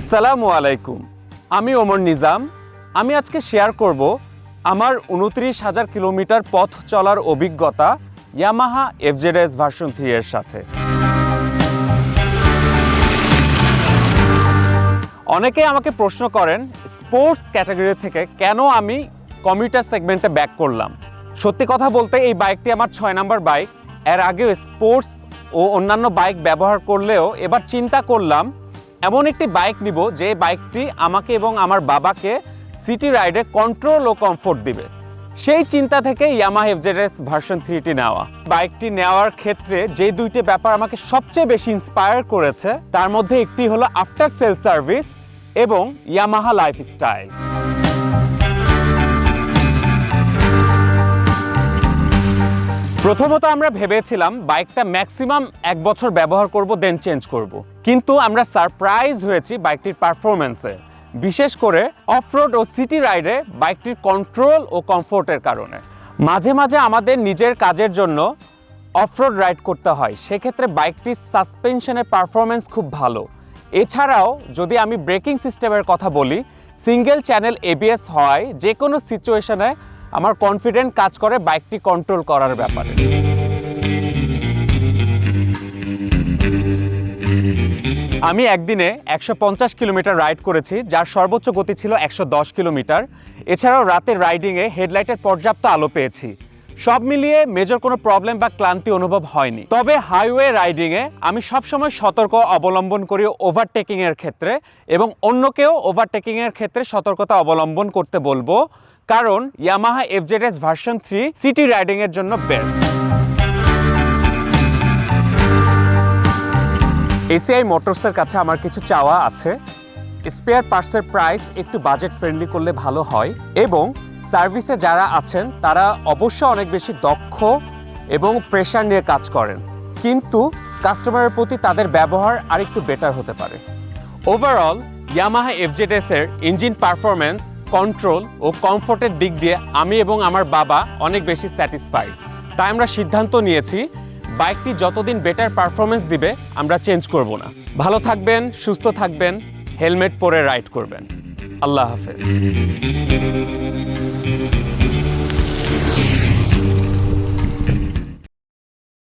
আসসালামু আলাইকুম। আমি ওমর নিজাম। আমি আজকে শেয়ার করব আমার উনত্রিশ হাজার কিলোমিটার পথ চলার অভিজ্ঞতা ইয়ামাহা এফজেডএস ভার্সন থ্রি এর সাথে। অনেকে আমাকে প্রশ্ন করেন, স্পোর্টস ক্যাটাগরি থেকে কেন আমি কমিউটার সেগমেন্টে ব্যাক করলাম? সত্যি কথা বলতে, এই বাইকটি আমার ছয় নাম্বার বাইক। এর আগেও স্পোর্টস ও অন্যান্য বাইক ব্যবহার করলেও এবার চিন্তা করলাম এমন একটি বাইক নিব যে বাইকটি আমাকে এবং আমার বাবাকে সিটি রাইডে কন্ট্রোল ও কমফোর্ট দিবে। সেই চিন্তা থেকে ইয়ামা এফজেডএস ভার্সন থ্রিটি নেওয়া। বাইকটি নেওয়ার ক্ষেত্রে যে দুইটি ব্যাপার আমাকে সবচেয়ে বেশি ইন্সপায়ার করেছে, তার মধ্যে একটি হলো আফটার সেল সার্ভিস এবং ইয়ামাহা লাইফস্টাইল প্রথমত আমরা ভেবেছিলাম বাইকটা ম্যাক্সিমাম এক বছর ব্যবহার করব দেন চেঞ্জ করব। কিন্তু আমরা সারপ্রাইজ হয়েছি বাইকটির পারফরমেন্সে বিশেষ করে অফরোড ও সিটি রাইডে বাইকটির কন্ট্রোল ও কমফোর্টের কারণে। মাঝে মাঝে আমাদের নিজের কাজের জন্য অফরোড রাইড করতে হয়। সেক্ষেত্রে বাইকটির সাসপেনশনের পারফরমেন্স খুব ভালো। এছাড়াও যদি আমি ব্রেকিং সিস্টেমের কথা বলি সিঙ্গেল চ্যানেল এবিএস হয় যে কোনো সিচুয়েশনে আমার কনফিডেন্ট কাজ করে বাইকটি কন্ট্রোল করার ব্যাপারে। আমি একদিনে একশো পঞ্চাশ কিলোমিটার রাইড করেছি, যার সর্বোচ্চ গতি ছিল একশো দশ কিলোমিটার। এছাড়াও রাতের রাইডিংয়ে হেডলাইটের পর্যাপ্ত আলো পেয়েছি। সব মিলিয়ে মেজর কোনো প্রবলেম বা ক্লান্তি অনুভব হয়নি। তবে হাইওয়ে রাইডিংয়ে আমি সবসময় সতর্ক অবলম্বন করি ওভারটেকিংয়ের ক্ষেত্রে এবং অন্যকেও ওভারটেকিংয়ের ক্ষেত্রে সতর্কতা অবলম্বন করতে বলব। কারণ Yamaha FZS version three city রাইডিংয়ের জন্য বেস্ট এসিআই মোটরসের কাছে আমার কিছু চাওয়া আছে। স্পেয়ার পার্টসের প্রাইস একটু বাজেট ফ্রেন্ডলি করলে ভালো হয় এবং সার্ভিসে যারা আছেন, তারা অবশ্য অনেক বেশি দক্ষ এবং প্রেশার নিয়ে কাজ করেন। কিন্তু কাস্টমারের প্রতি তাদের ব্যবহার আরেকটু বেটার হতে পারে। ওভারঅল ইয়ামাহা এফজেডএস এর ইঞ্জিন পারফরমেন্স কন্ট্রোল ও কমফোর্টের দিক দিয়ে আমি এবং আমার বাবা অনেক বেশি স্যাটিসফাইড তাই আমরা সিদ্ধান্ত নিয়েছি, বাইকটি যতদিন বেটার পারফরমেন্স দিবে, আমরা চেঞ্জ করব না। ভালো থাকবেন, সুস্থ থাকবেন, হেলমেট পরে রাইড করবেন। আল্লাহ হাফেজ।